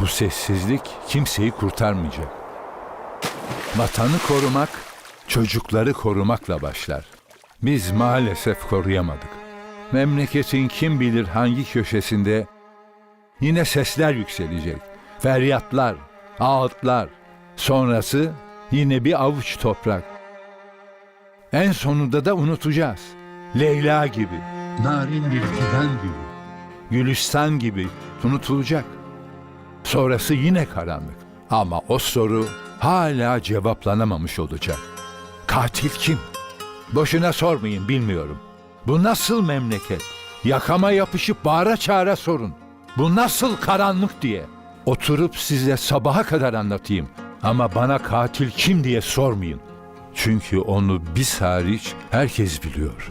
Bu sessizlik kimseyi kurtarmayacak. Vatanı korumak, çocukları korumakla başlar. Biz maalesef koruyamadık. Memleketin kim bilir hangi köşesinde yine sesler yükselecek. Feryatlar, ağıtlar. Sonrası yine bir avuç toprak. En sonunda da unutacağız. Leyla gibi, narin bir fidan gibi, Gülistan gibi unutulacak. Sonrası yine karanlık. Ama o soru hala cevaplanamamış olacak. Katil kim? Boşuna sormayın bilmiyorum. Bu nasıl memleket? Yakama yapışıp bağıra çağıra sorun. Bu nasıl karanlık diye. Oturup size sabaha kadar anlatayım. Ama bana katil kim diye sormayın. Çünkü onu biz hariç herkes biliyor.